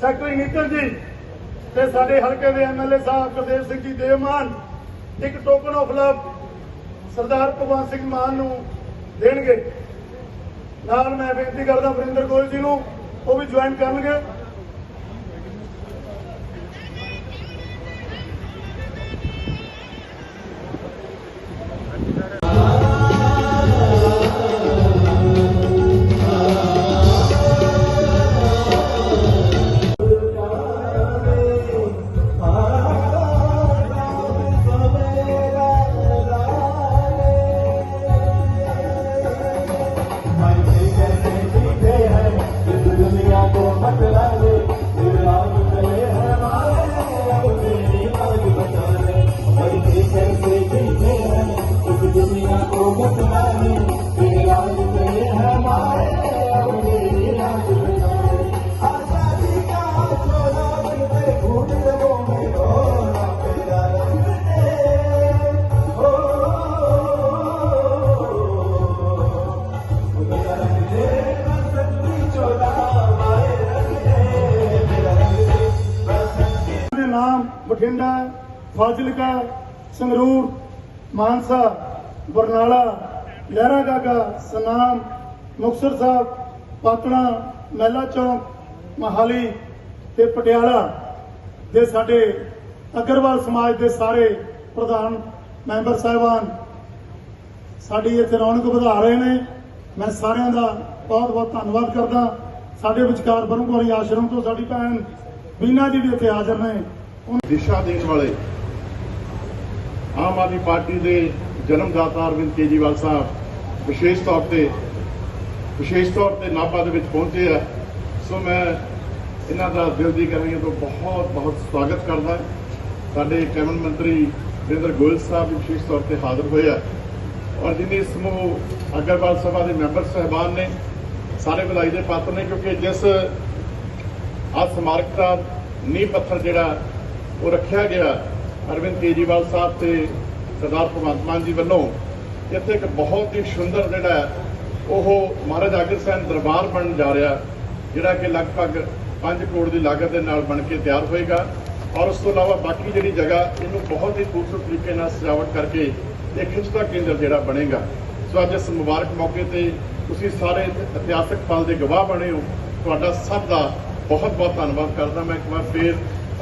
Secretary Nitin ਜੀ। ਤੇ ਸਾਡੇ ਹਲਕੇ ਦੇ ਐਮਐਲਏ ਸਾਹਿਬ ਕਰਦੇਵ ਸਿੰਘ ਜੀ ਦੇਵਮਾਨ ਇੱਕ token of love Sardar Bhagwant Singh Mann ਨੂੰ ਦੇਣਗੇ। ਨਾਲ ਮੈਂ ਬੇਨਤੀ ਕਰਦਾ ਵਰਿੰਦਰ ਗੋਇਲ ਜੀ ਨੂੰ, ਉਹ ਵੀ ਜੁਆਇਨ ਕਰਨਗੇ। ਬਠਿੰਡਾ, ਫਾਜ਼ਿਲਕਾ, ਸੰਗਰੂਰ, ਮਾਨਸਾ, ਬਰਨਾਲਾ, ਲਹਿਰਾ ਗਾਗਾ, ਸਨਾਮ, ਮੁਕਤਸਰ ਸਾਹਿਬ, ਪਾਤਣਾ, ਮਹਿਲਾ ਚੌਂਕ, ਮਹਾਲੀ ਤੇ ਪਟਿਆਲਾ ਦੇ ਸਾਡੇ ਅਗਰਵਾਲ ਸਮਾਜ ਦੇ ਸਾਰੇ ਪ੍ਰਧਾਨ ਮੈਂਬਰ ਸਾਹਿਬਾਨ। ਸਾਡੀ ਇੱਥੇ ਰੌਣਕ ਵਧਾ ਰਹੇ ਨੇ। ਮੈਂ ਸਾਰਿਆਂ ਦਾ ਬਹੁਤ ਬਹੁਤ ਧੰਨਵਾਦ ਕਰਦਾ। ਸਾਡੇ ਵਿਚਕਾਰ ਬਰੂਗਵਾਲੀ ਆਸ਼ਰਮ ਤੋਂ ਸਾਡੀ ਭੈਣ ਬੀਨਾ ਜੀ ਵੀ ਇੱਥੇ ਹਾਜ਼ਰ ਨੇ। ਦਿਸ਼ਾ ਦੇਣ ਵਾਲੇ ਆਮ ਆਦਮੀ ਪਾਰਟੀ ਦੇ ਜਨਮਦਾਤਾ ਅਰਵਿੰਦ ਕੇਜੀਵਾਲ ਸਾਹਿਬ ਵਿਸ਼ੇਸ਼ ਤੌਰ ਤੇ, ਵਿਸ਼ੇਸ਼ ਤੌਰ ਤੇ ਨਾਭਾ ਦੇ ਵਿੱਚ ਪਹੁੰਚੇ ਆ। ਸੋ ਮੈਂ ਇਹਨਾਂ ਦਾ ਦਿਲ ਦੀ ਗਹਿਰਾਈਆਂ ਤੋਂ ਬਹੁਤ ਬਹੁਤ ਸਵਾਗਤ ਕਰਦਾ ਸਾਡੇ ਕੈਬਨਿਟ ਮੰਤਰੀ ਵਿੰਦਰ ਗੋਇਲ ਸਾਹਿਬ ਵੀ ਵਿਸ਼ੇਸ਼ ਤੌਰ ਤੇ ਹਾਜ਼ਰ ਹੋਏ ਆ। ਔਰ ਜਿੰਨੇ ਸਮੂਹ ਅਗਰਵਾਲ ਸਭਾ ਦੇ ਮੈਂਬਰ ਸਹਿਬਾਨ ਨੇ, ਸਾਰੇ ਵਧਾਈ ਦੇ ਪਾਤਰ ਨੇ, ਕਿਉਂਕਿ ਜਿਸ ਆ ਸਮਾਰਕ ਦਾ ਨੀਂਹ ਪੱਥਰ ਜਿਹੜਾ ਉਹ ਰੱਖਿਆ ਗਿਆ ਅਰਵਿੰਦ ਕੇਜੀਵਾਲ ਸਾਹਿਬ ਤੇ ਸਰਦਾਰ ਭਗਵੰਤ ਮਾਨ ਜੀ ਵੱਲੋਂ। ਇੱਥੇ ਇੱਕ ਬਹੁਤ ਹੀ ਸੁੰਦਰ ਜਿਹੜਾ ਉਹ ਮਹਾਰਾਜ ਅਗਰਸੈਨ ਦਰਬਾਰ ਬਣਨ ਜਾ ਰਿਹਾ, ਜਿਹੜਾ ਕਿ ਲਗਭਗ 5 ਕਰੋੜ ਦੀ ਲਾਗਤ ਦੇ ਨਾਲ ਬਣ ਕੇ ਤਿਆਰ ਹੋਏਗਾ। ਔਰ ਉਸ ਤੋਂ ਇਲਾਵਾ ਬਾਕੀ ਜਿਹੜੀ ਜਗ੍ਹਾ, ਇਹਨੂੰ ਬਹੁਤ ਹੀ ਖੂਬਸੂਰਤ ਤਰੀਕੇ ਨਾਲ ਸਜਾਵਟ ਕਰਕੇ ਇਹ ਖਿੱਚਦਾ ਕੇਂਦਰ ਜਿਹੜਾ ਬਣੇਗਾ। ਸੋ ਅੱਜ ਇਸ ਮੁਬਾਰਕ ਮੌਕੇ ਤੇ ਤੁਸੀਂ ਸਾਰੇ ਇਤਿਹਾਸਕ ਪਲ ਦੇ ਗਵਾਹ ਬਣੇ ਹੋ। ਤੁਹਾਡਾ ਸਭ ਦਾ ਬਹੁਤ ਬਹੁਤ ਧੰਨਵਾਦ ਕਰਦਾ ਮੈਂ ਇੱਕ ਵਾਰ ਫੇਰ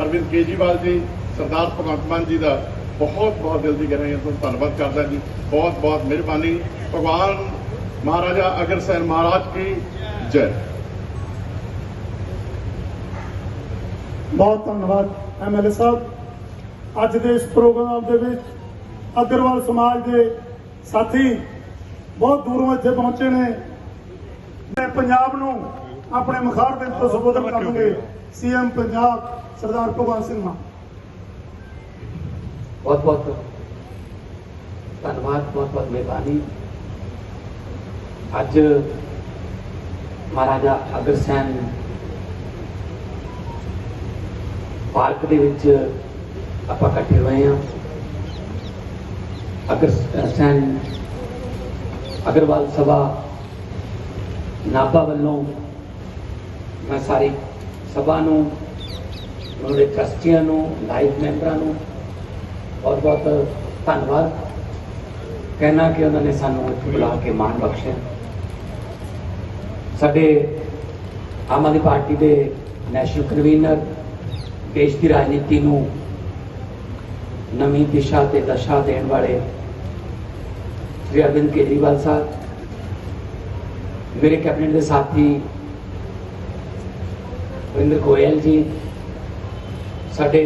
ਅਰਵਿੰਦ ਕੇਜੀਵਾਲ ਜੀ, ਸਰਦਾਰ ਭਗਵੰਤ ਮਾਨ ਜੀ ਦਾ ਬਹੁਤ ਬਹੁਤ ਦਿਲ ਦੀ ਗਹਿਰਾਈਆਂ ਤੋਂ ਧੰਨਵਾਦ ਕਰਦਾ ਜੀ। ਬਹੁਤ ਬਹੁਤ ਮਿਹਰਬਾਨੀ। ਭਗਵਾਨ ਮਹਾਰਾਜਾ ਅਗਰਸੈਨ ਮਹਾਰਾਜ ਕੀ ਜੈ। ਬਹੁਤ ਧੰਨਵਾਦ ਐਮਐਲਏ ਸਾਹਿਬ। ਅੱਜ ਦੇ ਇਸ ਪ੍ਰੋਗਰਾਮ ਦੇ ਵਿੱਚ ਅਗਰਵਾਲ ਸਮਾਜ ਦੇ ਸਾਥੀ ਬਹੁਤ ਦੂਰੋਂ ਇੱਥੇ ਪਹੁੰਚੇ ਨੇ। ਤੇ ਪੰਜਾਬ ਨੂੰ ਆਪਣੇ ਮੁਖਾਰ ਦੇ ਤੋਂ ਸੰਬੋਧਨ ਕਰਨਗੇ ਸੀਐਮ ਪੰਜਾਬ ਸਰਦਾਰ ਭਗਵੰਤ ਸਿੰਘ ਮਾਨ। ਬਹੁਤ ਬਹੁਤ ਧੰਨਵਾਦ ਬਹੁਤ ਬਹੁਤ ਮਿਹਰਬਾਨੀ। ਅੱਜ ਮਹਾਰਾਜਾ ਅਗਰਸੈਨ ਪਾਰਕ ਦੇ ਵਿੱਚ ਆਪਾਂ ਇਕੱਠੇ ਹੋਏ ਹਾਂ। ਅਗਰਸੈਨ ਅਗਰਵਾਲ ਸਭਾ ਨਾਭਾ ਵੱਲੋਂ ਮੈਂ ਸਾਰੀ ਸਭਾ ਨੂੰ, ਉਹਨਾਂ ਦੇ ਟਰਸਟੀਆਂ ਨੂੰ ਲਾਈਵ ਮੈਂਬਰਾਂ ਨੂੰ ਬਹੁਤ ਬਹੁਤ ਧੰਨਵਾਦ। ਕਹਿਣਾ ਕਿ ਉਹਨਾਂ ਨੇ ਸਾਨੂੰ ਇੱਥੇ ਬੁਲਾ ਕੇ ਮਾਣ ਬਖਸ਼ਿਆ। ਸਾਡੇ ਆਮ ਆਦਮੀ ਪਾਰਟੀ ਦੇ ਨੈਸ਼ਨਲ ਕਨਵੀਨਰ ਦੇਸ਼ ਦੀ ਰਾਜਨੀਤੀ ਨੂੰ ਨਵੀਂ ਦਿਸ਼ਾ ਤੇ ਦਸ਼ਾ ਦੇਣ ਵਾਲੇ ਸ੍ਰੀ ਅਰਵਿੰਦ ਕੇਜਰੀਵਾਲ ਸਾਹਿਬ, ਮੇਰੇ ਕੈਬਨਿਟ ਦੇ ਸਾਥੀ ਵਰਿੰਦਰ ਗੋਇਲ ਜੀ, ਸਾਡੇ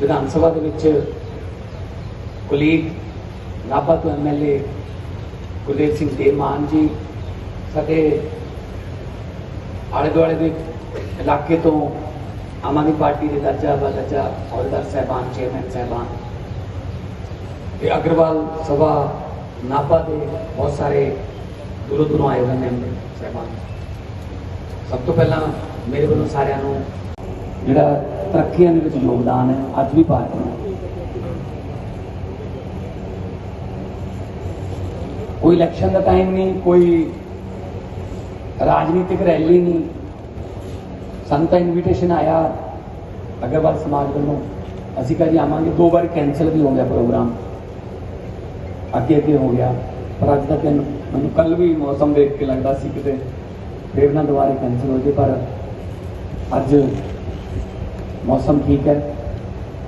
ਵਿਧਾਨ ਸਭਾ ਦੇ ਵਿੱਚ ਕੁਲੀਗ ਨਾਭਾ ਤੋਂ ਐਮਐਲਏ ਗੁਰਦੇਵ ਸਿੰਘ ਦੇਮਾਨ ਜੀ, ਸਾਡੇ ਆਲੇ ਦੁਆਲੇ ਦੇ ਇਲਾਕੇ ਤੋਂ ਆਮ ਆਦਮੀ ਪਾਰਟੀ ਦੇ ਦਰਜਾ ਬਦਰਜਾ ਅਹੁਦੇਦਾਰ ਸਹਿਬਾਨ, ਚੇਅਰਮੈਨ ਸਹਿਬਾਨ ਤੇ ਅਗਰਵਾਲ ਸਭਾ ਨਾਭਾ ਦੇ ਬਹੁਤ ਸਾਰੇ ਦੂਰੋਂ ਦੂਰੋਂ ਆਏ ਹੋਏ ਮੈਂਬਰ ਸਹਿਬਾਨ। ਸਭ ਤੋਂ ਪਹਿਲਾਂ ਮੇਰੇ ਵੱਲੋਂ ਸਾਰਿਆਂ ਨੂੰ ਜਿਹੜਾ ਤਰੱਕੀਆਂ ਦੇ ਵਿੱਚ ਯੋਗਦਾਨ ਹੈ, ਅੱਜ ਵੀ ਪਾ ਰਹੇ ਹਾਂ। ਕੋਈ ਇਲੈਕਸ਼ਨ ਦਾ ਟਾਈਮ ਨਹੀਂ, ਕੋਈ ਰਾਜਨੀਤਿਕ ਰੈਲੀ ਨਹੀਂ। ਸਾਨੂੰ ਤਾਂ ਇਨਵੀਟੇਸ਼ਨ ਆਇਆ ਅਗਰਵਾਲ ਸਮਾਜ ਵੱਲੋਂ। ਅਸੀਂ ਕਹਾਂ ਜੀ ਆਵਾਂਗੇ, ਦੋ ਵਾਰ ਕੈਂਸਲ ਵੀ ਹੋ ਗਿਆ ਪ੍ਰੋਗਰਾਮ ਅੱਗੇ ਅੱਗੇ ਹੋ ਗਿਆ। ਪਰ ਅੱਜ ਤੱਕ ਮੈਨੂੰ ਮੈਨੂੰ ਕੱਲ ਵੀ ਮੌਸਮ ਦੇਖ ਕੇ ਲੱਗਦਾ ਸੀ ਕਿਤੇ ਫੇਰ ਨਾ ਦੁਬਾਰੇ ਕੈਂਸਲ ਹੋ ਜੇ ਪਰ ਅੱਜ ਮੌਸਮ ਠੀਕ ਹੈ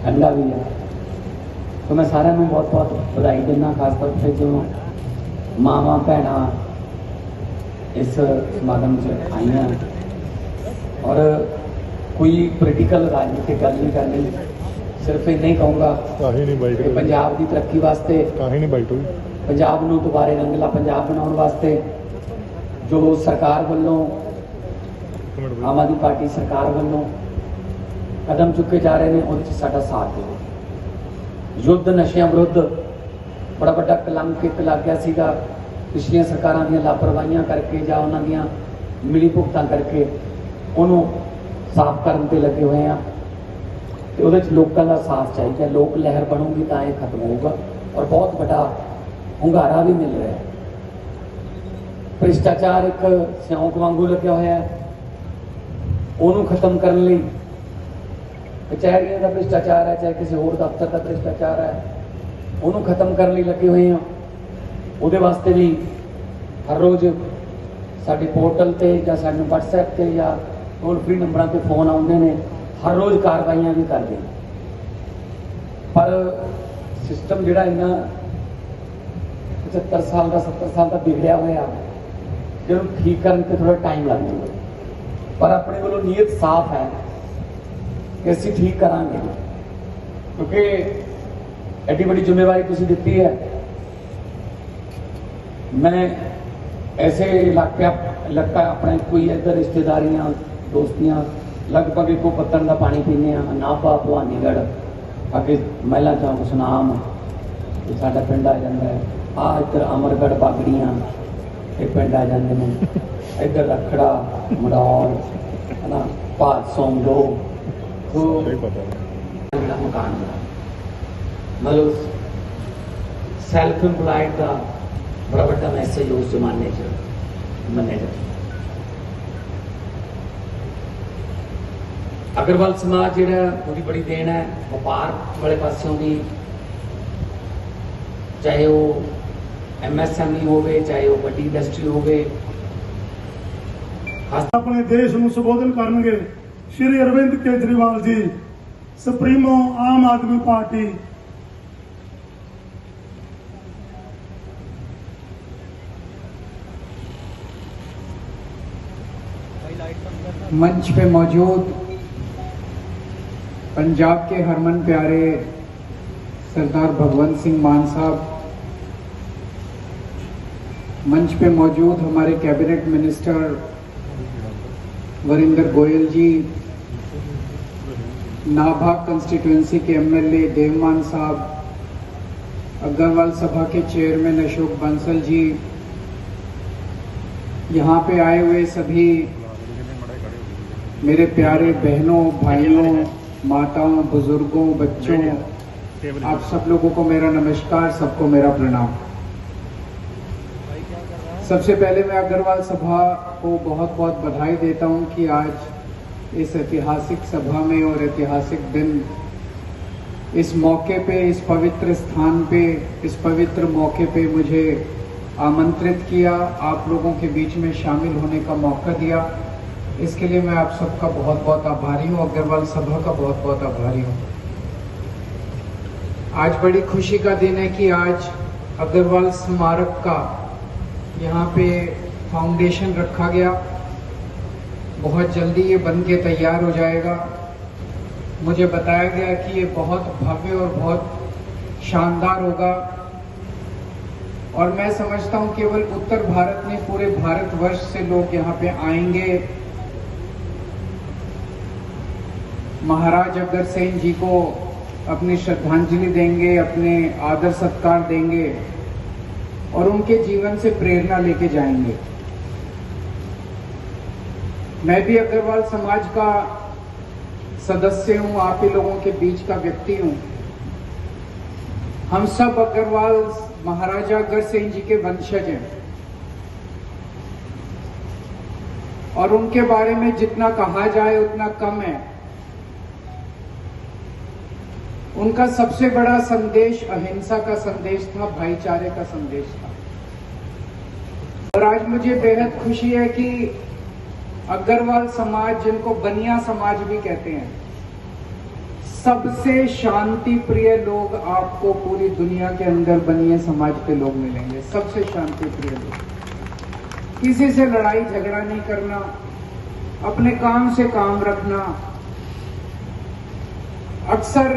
ਠੰਡਾ ਵੀ ਹੈ। ਤਾਂ ਮੈਂ ਸਾਰਿਆਂ ਨੂੰ ਬਹੁਤ ਬਹੁਤ ਵਧਾਈ ਦਿੰਦਾ ਖਾਸ ਤੌਰ ਤੇ ਜੋ ਮਾਵਾਂ ਭੈਣਾਂ ਇਸ ਸਮਾਗਮ 'ਚ ਆਈਆਂ। ਔਰ ਕੋਈ ਪੋਲੀਟੀਕਲ ਰਾਜਨੀਤਿਕ ਗੱਲ ਨਹੀਂ ਕਰਨੀ। ਸਿਰਫ ਇੰਨਾ ਹੀ ਕਹੂੰਗਾ ਕਾਹੀ ਨਹੀਂ ਬਾਈਟ ਪੰਜਾਬ ਦੀ ਤਰੱਕੀ ਵਾਸਤੇ ਕਾਹੀ ਨਹੀਂ ਬਾਈਟ ਪੰਜਾਬ ਨੂੰ ਦੁਬਾਰੇ ਰੰਗਲਾ ਪੰਜਾਬ ਬਣਾਉਣ ਵਾਸਤੇ ਜੋ ਸਰਕਾਰ ਵੱਲੋਂ ਆਮ ਆਦਮੀ ਪਾਰਟੀ ਸਰਕਾਰ ਵੱਲੋਂ ਕਦਮ ਚੁੱਕੇ ਜਾ ਰਹੇ ਨੇ, ਉਹਦੇ 'ਚ ਸਾਡਾ ਸਾਥ ਦਿਓ। ਯੁੱਧ ਨਸ਼ਿਆਂ ਵਿਰੁੱਧ ਬੜਾ ਵੱਡਾ ਕਲੰਕ ਇੱਕ ਲੱਗ ਗਿਆ ਸੀਗਾ। ਪਿਛਲੀਆਂ ਸਰਕਾਰਾਂ ਦੀਆਂ ਲਾਪਰਵਾਹੀਆਂ ਕਰਕੇ ਜਾਂ ਉਹਨਾਂ ਦੀਆਂ ਮਿਲੀ ਭੁਗਤਾਂ ਕਰਕੇ ਉਹਨੂੰ ਸਾਫ਼ ਕਰਨ ਤੇ ਲੱਗੇ ਹੋਏ ਆ। ਤੇ ਉਹਦੇ 'ਚ ਲੋਕਾਂ ਦਾ ਸਾਥ ਚਾਹੀਦਾ ਲੋਕ ਲਹਿਰ ਬਣੂਗੀ ਤਾਂ ਇਹ ਖਤਮ ਹੋਊਗਾ ਔਰ ਬਹੁਤ ਵੱਡਾ ਹੁੰਗਾਰਾ ਵੀ ਮਿਲ ਰਿਹਾ ਹੈ। ਭ੍ਰਿਸ਼ਟਾਚਾਰ ਇੱਕ ਸਿਉਂਕ ਵਾਂਗੂ ਲੱਗਿਆ ਹੋਇਆ ਹੈ। ਉਹਨੂੰ ਖਤਮ ਕਰਨ ਲਈ। ਕਚਹਿਰੀਆਂ ਦਾ ਭ੍ਰਿਸ਼ਟਾਚਾਰ ਹੈ, ਚਾਹੇ ਕਿਸੇ ਹੋਰ ਦਫ਼ਤਰ ਦਾ ਭ੍ਰਿਸ਼ਟਾਚਾਰ ਹੈ, ਉਹਨੂੰ ਖਤਮ ਕਰਨ ਲਈ ਲੱਗੇ ਹੋਏ ਹਾਂ। ਉਹਦੇ ਵਾਸਤੇ ਵੀ ਹਰ ਰੋਜ਼ ਸਾਡੇ ਪੋਰਟਲ ਤੇ ਜਾਂ ਸਾਨੂੰ WhatsApp ਤੇ ਜਾਂ ਟੋਲ ਫ੍ਰੀ ਨੰਬਰਾਂ ਤੇ ਫੋਨ ਆਉਂਦੇ ਨੇ। ਹਰ ਰੋਜ਼ ਕਾਰਵਾਈਆਂ ਵੀ ਕਰਦੇ ਪਰ ਸਿਸਟਮ ਜਿਹੜਾ ਇੰਨਾ 75 ਸਾਲ ਦਾ 70 ਸਾਲ ਦਾ ਵਿਗੜਿਆ ਹੋਇਆ ਜਿਹਨੂੰ ਠੀਕ ਕਰਨ ਤੇ ਥੋੜਾ ਟਾਈਮ ਲੱਗਦਾ ਪਰ ਆਪਣੇ ਵੱਲੋਂ ਨੀਅਤ ਸਾਫ਼ ਹੈ ਕਿ ਅਸੀਂ ਠੀਕ ਕਰਾਂਗੇ। ਕਿਉਂਕਿ ਐਡੀ ਵੱਡੀ ਜ਼ਿੰਮੇਵਾਰੀ ਤੁਸੀਂ ਦਿੱਤੀ ਹੈ। ਮੈਂ ਐਸੇ ਇਲਾਕੇ ਇਲਾਕਾ ਆਪਣੇ ਕੋਈ ਇੱਧਰ ਰਿਸ਼ਤੇਦਾਰੀਆਂ, ਦੋਸਤੀਆਂ, ਲਗਭਗ ਇੱਕੋ ਪੱਤਣ ਦਾ ਪਾਣੀ ਪੀਂਦੇ ਆ ਨਾਭਾ ਭਵਾਨੀਗੜ੍ਹ। ਅੱਗੇ ਮਹਿਲਾ ਚੌਂਕ ਸੁਨਾਮ ਇਹ ਸਾਡਾ ਪਿੰਡ ਆ ਜਾਂਦਾ ਹੈ। ਆ ਇੱਧਰ ਅਮਰਗੜ੍ਹ ਬਾਗੜੀਆਂ ਇਹ ਪਿੰਡ ਆ ਜਾਂਦੇ ਨੇ। ਇੱਧਰ ਰਖੜਾ ਮੜੌਰ ਹਨਾ ਤੋ ਨਹੀਂ ਪਤਾ ਜਿਹੜਾ ਮਕਾਨ ਦਾ ਮਤਲਬ ਸੈਲਫ ਇੰਪਲਾਈਡ ਦਾ ਬੜਾ ਵੱਡਾ ਮੈਸੇਜ ਉਸ ਜ਼ਮਾਨੇ 'ਚ ਮੰਨਿਆ ਜਾਂਦਾ। ਅਗਰਵਾਲ ਸਮਾਜ ਜਿਹੜਾ ਉਹਦੀ ਬੜੀ ਦੇਣ ਹੈ। ਵਪਾਰ ਵਾਲੇ ਪਾਸਿਓਂ ਵੀ ਚਾਹੇ ਉਹ ਐਮਐਸਐਮਈ ਹੋਵੇ ਚਾਹੇ ਉਹ ਵੱਡੀ ਇੰਡਸਟਰੀ ਹੋਵੇ ਖਾਸ ਆਪਣੇ ਦੇਸ਼ ਨੂੰ ਸੰਬੋਧਨ ਕਰਨਗੇ ਸ਼੍ਰੀ ਅਰਵਿੰਦ ਕੇਜਰੀਵਾਲ ਜੀ ਸੁਪਰੀਮੋ ਆਮ ਆਦਮੀ ਪਾਰਟੀ मंच पे मौजूद पंजाब के हरमन प्यारे सरदार भगवंत सिंह मान साहब मंच पे मौजूद हमारे cabinet minister Varinder Goyal ji, Nabha constituency के एमएलए देवमान साहब, अग्रवाल सभा के चेयरमैन अशोक बंसल जी, यहाँ पे आए हुए सभी मेरे प्यारे बहनों, भाइयों, माताओं, बुज़ुर्गों, बच्चों, आप सब लोगों को मेरा नमस्कार, सबको मेरा प्रणाम। सबसे पहले मैं अग्रवाल सभा को बहुत बहुत बधाई देता हूँ कि आज इस ऐतिहासिक सभा में और ऐतिहासिक दिन इस मौके पे, इस पवित्र स्थान पे, इस पवित्र मौके पे मुझे आमंत्रित किया, आप लोगों के बीच में शामिल होने का मौका दिया। इसके लिए मैं आप सबका बहुत बहुत आभारी हूँ, अग्रवाल सभा का बहुत बहुत आभारी हूँ। आज बड़ी खुशी का दिन है कि आज अग्रवाल स्मारक का यहाँ पे फाउंडेशन रखा गया। बहुत जल्दी ये बन के तैयार हो जाएगा। मुझे बताया गया कि ये बहुत भव्य और बहुत शानदार होगा। और मैं समझता हूँ केवल उत्तर भारत में पूरे भारतवर्ष से लोग यहाँ पे आएँगे। महाराज अग्रसेन जी को अपनी श्रद्धांजलि देंगे, अपने आदर सत्कार देंगे और उनके जीवन से प्रेरणा लेके जाएँगे। मैं भी अग्रवाल समाज का सदस्य हूँ, आप ही लोगों के बीच का व्यक्ति हूँ। हम सब अग्रवाल महाराजा अगर सिंह जी के वंशज हैं। और उनके बारे में जितना कहा जाए, उतना कम है। उनका सबसे बड़ा संदेश अहिंसा का संदेश था, भाईचारे का संदेश था। और आज मुझे बेहद खुशी है कि अग्रवाल समाज, जिनको बनिया समाज भी कहते हैं, सबसे शांति प्रिय लोग आपको पूरी दुनिया के अंदर बनिए समाज के लोग मिलेंगे। सबसे शांति प्रिय लोग। किसी से लड़ाई झगड़ा नहीं करना, अपने काम से काम रखना। अक्सर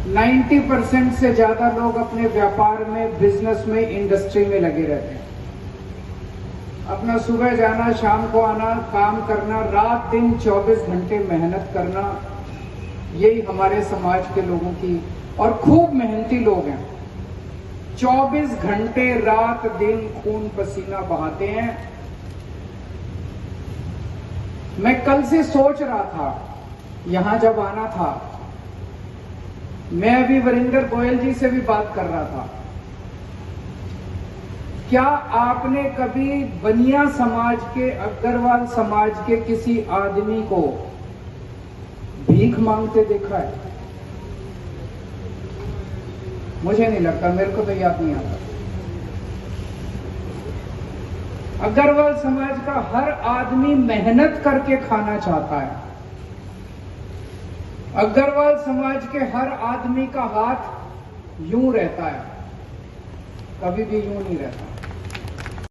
90 परसेंट से ज़्यादा लोग अपने व्यापार में, बिज़नेस में, इंडस्ट्री में लगे रहते हैं। अपना सुबह जाना, शाम को आना, काम करना, रात दिन 24 घंटे मेहनत करना, यही हमारे समाज के लोगों की और खूब मेहनती लोग हैं। 24 घंटे रात दिन खून पसीना बहाते हैं। मैं कल से सोच रहा था, यहाँ जब आना था मैं अभी वरिंदर गोयल जी से भी बात कर रहा था। क्या आपने कभी बनिया समाज के, अग्रवाल समाज के किसी आदमी को भीख मांगते देखा है? मुझे नहीं लगता, मेरे को तो याद नहीं आता। अग्रवाल समाज का हर आदमी मेहनत करके खाना चाहता है। अग्रवाल समाज के हर आदमी का हाथ यूं रहता है कभी भी यूं नहीं रहता